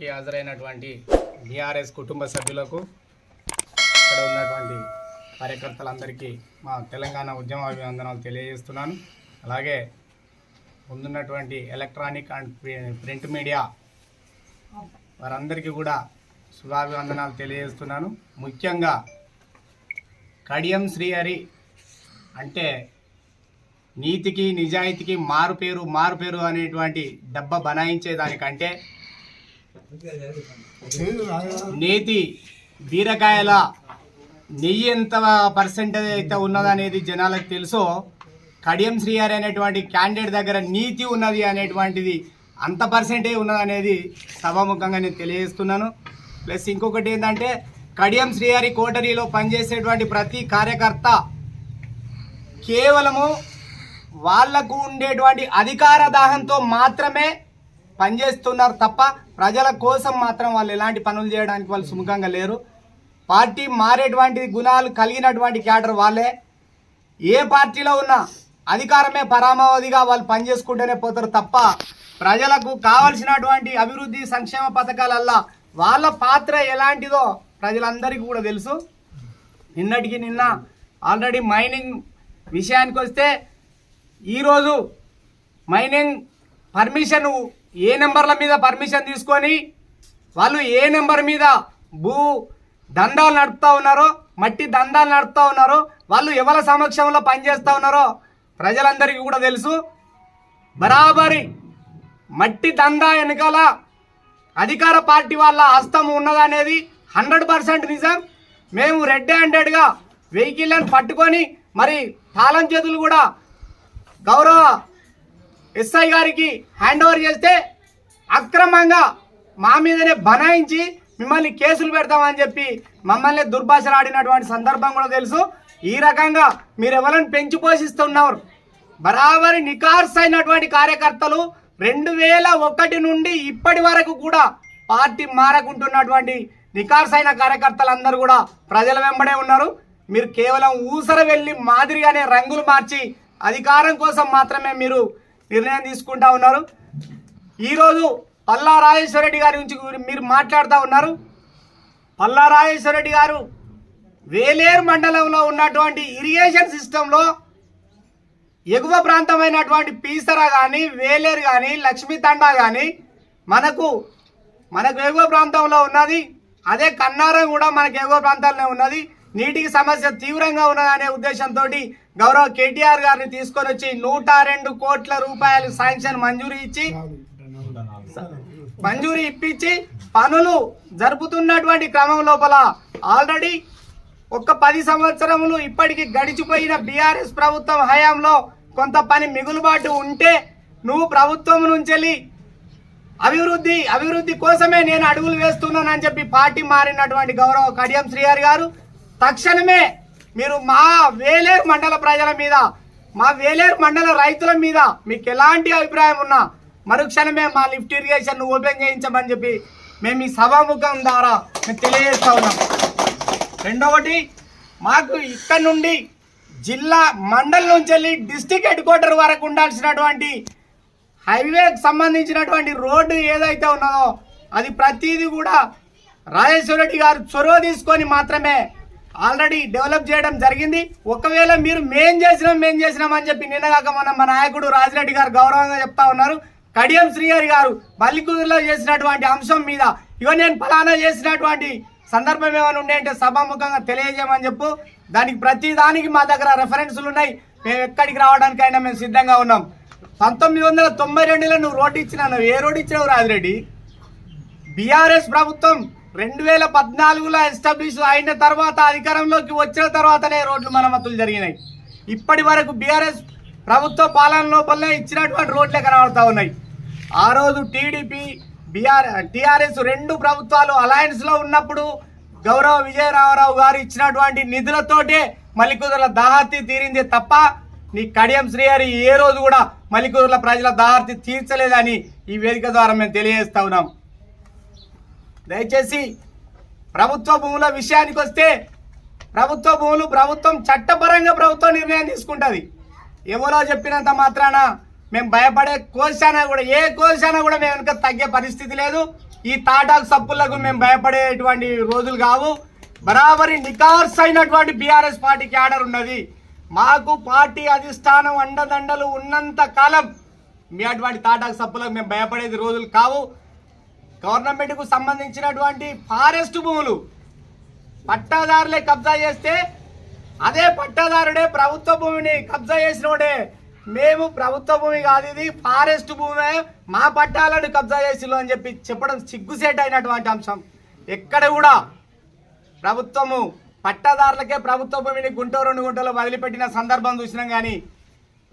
కార్యక్రమానికి హాజరైనటువంటి బీఆర్ఎస్ కుటుంబ సభ్యులకు ఇక్కడ ఉన్నటువంటి కార్యకర్తలందరికీ మా తెలంగాణ ఉద్యమ అభివందనాలు తెలియజేస్తున్నాను. అలాగే ముందున్నటువంటి ఎలక్ట్రానిక్ అండ్ ప్రింట్ మీడియా వారందరికీ కూడా శుభాభివందనాలు తెలియజేస్తున్నాను. ముఖ్యంగా కడియం శ్రీహరి అంటే నీతికి నిజాయితీకి మారు పేరు మారు పేరు అనేటువంటి డబ్బ బనాయించే దానికంటే నేతి బీరకాయల నెయ్యి ఎంత పర్సెంటేజ్ అయితే ఉన్నదనేది జనాలకు తెలుసో కడియం శ్రీహరి అనేటువంటి క్యాండిడేట్ దగ్గర నీతి ఉన్నది అనేటువంటిది అంత పర్సెంటేజ్ ఉన్నదనేది సభాముఖంగా నేను తెలియజేస్తున్నాను. ప్లస్ ఇంకొకటి ఏంటంటే కడియం శ్రీహరి కోటరీలో పనిచేసేటువంటి ప్రతి కార్యకర్త కేవలము వాళ్ళకు ఉండేటువంటి అధికార దాహంతో మాత్రమే పనిచేస్తున్నారు తప్ప ప్రజల కోసం మాత్రం వాళ్ళు ఎలాంటి పనులు చేయడానికి వాళ్ళు సుముఖంగా లేరు. పార్టీ మారేటువంటి గుణాలు కలిగినటువంటి క్యాడర్ వాళ్ళే. ఏ పార్టీలో ఉన్నా అధికారమే పరామావధిగా వాళ్ళు పనిచేసుకుంటూనే పోతారు తప్ప ప్రజలకు కావలసినటువంటి అభివృద్ధి సంక్షేమ పథకాలల్లా వాళ్ళ పాత్ర ఎలాంటిదో ప్రజలందరికీ కూడా తెలుసు. నిన్నటికి నిన్న ఆల్రెడీ మైనింగ్ విషయానికి వస్తే ఈరోజు మైనింగ్ పర్మిషన్ ఏ నెంబర్ల మీద పర్మిషన్ తీసుకొని వాళ్ళు ఏ నెంబర్ మీద భూ దందాలు నడుపుతూ ఉన్నారో మట్టి దందాలు నడుపుతూ ఉన్నారో వాళ్ళు ఎవరి సమక్షంలో పనిచేస్తూ ఉన్నారో ప్రజలందరికీ కూడా తెలుసు. బరాబరి మట్టి దందా వెనకాల అధికార పార్టీ వాళ్ళ హస్తం ఉన్నదనేది హండ్రెడ్ పర్సెంట్ నిజం. మేము రెడ్ హ్యాండెడ్గా వెహికల్ని పట్టుకొని మరి తాళం చేతులు కూడా గౌరవ ఎస్ఐ గారికి హ్యాండ్ ఓవర్ చేస్తే అక్రమంగా మా మీదనే బనాయించి మిమ్మల్ని కేసులు పెడతామని చెప్పి మమ్మల్ని దుర్భాషలాడినటువంటి సందర్భం కూడా తెలుసు. ఈ రకంగా మీరు ఎవరిని పెంచి పోషిస్తున్నారు? బరాబరి నికార్స్ అయినటువంటి కార్యకర్తలు రెండు వేల ఒకటి నుండి ఇప్పటి వరకు కూడా పార్టీ మారకుంటున్నటువంటి నికార్స్ అయిన కార్యకర్తలందరూ కూడా ప్రజల వెంబడే ఉన్నారు. మీరు కేవలం ఊసర వెళ్ళి మాదిరిగానే రంగులు మార్చి అధికారం కోసం మాత్రమే మీరు నిర్ణయం తీసుకుంటా ఉన్నారు. ఈరోజు పల్లా రాజేశ్వర రెడ్డి గారి గురించి మీరు మాట్లాడుతూ ఉన్నారు. పల్లా రాజేశ్వర రెడ్డి గారు వేలేరు మండలంలో ఉన్నటువంటి ఇరిగేషన్ సిస్టంలో ఎగువ ప్రాంతమైనటువంటి పీసర కానీ వేలేరు కానీ లక్ష్మీ తండా కానీ మనకు మనకు ఎగువ ప్రాంతంలో ఉన్నది. అదే కన్నారం కూడా మనకు ఎగువ ప్రాంతాల్లో ఉన్నది. నీటికి సమస్య తీవ్రంగా ఉన్నదనే ఉద్దేశంతో గౌరవ కేటీఆర్ గారిని తీసుకొని వచ్చి నూట రెండు కోట్ల రూపాయలు శాంక్షన్ మంజూరు ఇచ్చి మంజూరు ఇప్పించి పనులు జరుపుతున్నటువంటి క్రమం లోపల ఆల్రెడీ ఒక పది సంవత్సరములు ఇప్పటికి గడిచిపోయిన బీఆర్ఎస్ ప్రభుత్వం హయాంలో కొంత పని మిగులుబాటు ఉంటే నువ్వు ప్రభుత్వం నుంచి అభివృద్ధి అభివృద్ధి కోసమే నేను అడుగులు వేస్తున్నానని చెప్పి పార్టీ మారినటువంటి గౌరవ కడియం శ్రీహరి గారు తక్షణమే మీరు మా వేలేరు మండల ప్రజల మీద మా వేలేరు మండల రైతుల మీద మీకు ఎలాంటి అభిప్రాయం ఉన్నా మరుక్షణమే మా లిఫ్ట్ ఇరిగేషన్ ఓపెన్ చేయించమని చెప్పి మేము ఈ సభాముఖం ద్వారా మేము తెలియజేస్తా ఉన్నాం. రెండవటి మాకు ఇక్కడ నుండి జిల్లా మండలం నుంచి వెళ్ళి డిస్టిక్ హెడ్ క్వార్టర్ వరకు ఉండాల్సినటువంటి హైవేకి సంబంధించినటువంటి రోడ్డు ఏదైతే ఉన్నదో అది ప్రతిదీ కూడా రాజేశ్వర రెడ్డి గారు చొరవ తీసుకొని మాత్రమే ఆల్రెడీ డెవలప్ చేయడం జరిగింది. ఒకవేళ మీరు మేం చేసినాం మేం చేసినాం అని చెప్పి నిన్నగాక మన మా నాయకుడు రాజిరెడ్డి గారు గౌరవంగా చెప్తా ఉన్నారు. కడియం శ్రీహరి గారు బల్లికూరులో చేసినటువంటి అంశం మీద ఇగో నేను ఫలానా చేసినటువంటి సందర్భం ఏమైనా ఉండే అంటే సభాముఖంగా తెలియజేయమని చెప్పు. దానికి ప్రతి దానికి మా దగ్గర రెఫరెన్సులు ఉన్నాయి. మేము ఎక్కడికి రావడానికైనా మేము సిద్ధంగా ఉన్నాం. పంతొమ్మిది వందల తొంభై రెండులో నువ్వు రోడ్డు ఇచ్చినావు. ఏ రోడ్డు ఇచ్చినావు రాజిరెడ్డి? బీఆర్ఎస్ ప్రభుత్వం. రెండు వేల పద్నాలుగులో ఎస్టాబ్లిష్ అయిన తర్వాత అధికారంలోకి వచ్చిన తర్వాతనే రోడ్లు మరమ్మతులు జరిగినాయి. ఇప్పటి వరకు బీఆర్ఎస్ ప్రభుత్వ పాలన లోపలనే ఇచ్చినటువంటి రోడ్లే కనబడతా ఉన్నాయి. ఆ రోజు టీడీపీ బీఆర్ టీఆర్ఎస్ రెండు ప్రభుత్వాలు అలయన్స్లో ఉన్నప్పుడు గౌరవ విజయరామరావు గారు ఇచ్చినటువంటి నిధులతోటే మలికుదుల దాహర్తి తీరింది తప్ప నీ కడియం శ్రీహరి ఏ రోజు కూడా మలికూరుల ప్రజల దాహర్తి తీర్చలేదని ఈ వేదిక ద్వారా మేము తెలియజేస్తా ఉన్నాం. దయచేసి ప్రభుత్వ భూముల విషయానికి వస్తే ప్రభుత్వ భూములు ప్రభుత్వం చట్టపరంగా ప్రభుత్వం నిర్ణయం తీసుకుంటుంది. ఎవరో చెప్పినంత మాత్రాన మేము భయపడే కోశానా కూడా ఏ కోశానా కూడా మేము వెనుక తగ్గే పరిస్థితి లేదు. ఈ తాటాకు సప్పులకు మేము భయపడేటువంటి రోజులు కావు. బరాబరి నికార్స్ అయినటువంటి బీఆర్ఎస్ పార్టీకి ఆర్డర్ ఉన్నది. మాకు పార్టీ అధిష్టానం అండదండలు ఉన్నంత కాలం మీ అటువంటి తాటాకు సప్పులకు మేము భయపడేది రోజులు కావు. గవర్నమెంట్కు సంబంధించినటువంటి ఫారెస్ట్ భూములు పట్టాదారులే కబ్జా చేస్తే అదే పట్టాదారుడే ప్రభుత్వ భూమిని కబ్జా చేసినోడే. మేము ప్రభుత్వ భూమి కాదు ఇది ఫారెస్ట్ భూమే మా పట్టాలను కబ్జా చేసిలో అని చెప్పి చెప్పడం సిగ్గుసేట్ అయినటువంటి అంశం. ఎక్కడ కూడా ప్రభుత్వము పట్టాదారులకే ప్రభుత్వ భూమిని గుంటూరు రెండు గుంటలు వదిలిపెట్టిన సందర్భం చూసినాం కానీ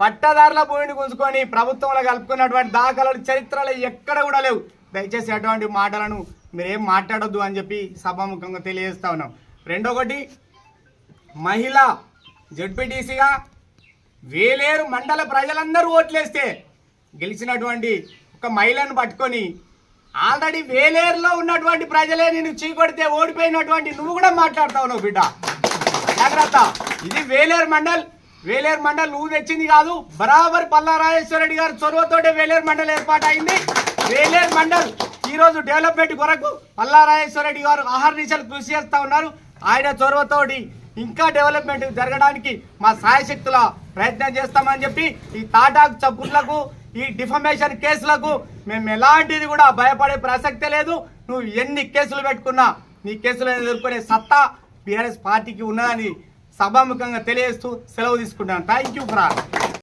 పట్టాదారుల భూమిని గుంజుకొని ప్రభుత్వంలో కలుపుకున్నటువంటి దాఖలాలు చరిత్రలో ఎక్కడ కూడా లేవు. దయచేసి అటువంటి మాటలను మీరేం మాట్లాడొద్దు అని చెప్పి సభాముఖంగా తెలియజేస్తా ఉన్నాం. రెండొకటి మహిళ జడ్పీటీసీగా వేలేరు మండల ప్రజలందరూ ఓట్లేస్తే గెలిచినటువంటి ఒక మహిళను పట్టుకొని ఆల్రెడీ వేలేరులో ఉన్నటువంటి ప్రజలే నేను చీకొడితే ఓడిపోయినటువంటి నువ్వు కూడా మాట్లాడతావు నువ్వు బిడ్డ. జాగ్రత్త. ఇది వేలేరు మండల్. వేలేరు మండల్ నువ్వు తెచ్చింది కాదు బరాబర్ పల్లా రెడ్డి గారి చొరవతోటే వేలేరు మండల్ ఏర్పాటు అయింది వేలేరు మండల్. ఈరోజు డెవలప్మెంట్ కొరకు పల్లా గారు ఆహర్నిశలు కృషి చేస్తూ ఉన్నారు. ఆయన చొరవతోటి ఇంకా డెవలప్మెంట్ జరగడానికి మా సాయశక్తుల ప్రయత్నం చేస్తామని చెప్పి ఈ తాటాకు చప్పుళ్ళకు ఈ డిఫమేషన్ కేసులకు మేము ఎలాంటిది కూడా భయపడే ప్రసక్తే లేదు. నువ్వు ఎన్ని కేసులు పెట్టుకున్నా నీ కేసులు ఎదుర్కొనే సత్తా బీఆర్ఎస్ పార్టీకి ఉన్నదని సభాముఖంగా తెలియజేస్తూ సెలవు తీసుకుంటాను థ్యాంక్ యూ ఫ్రా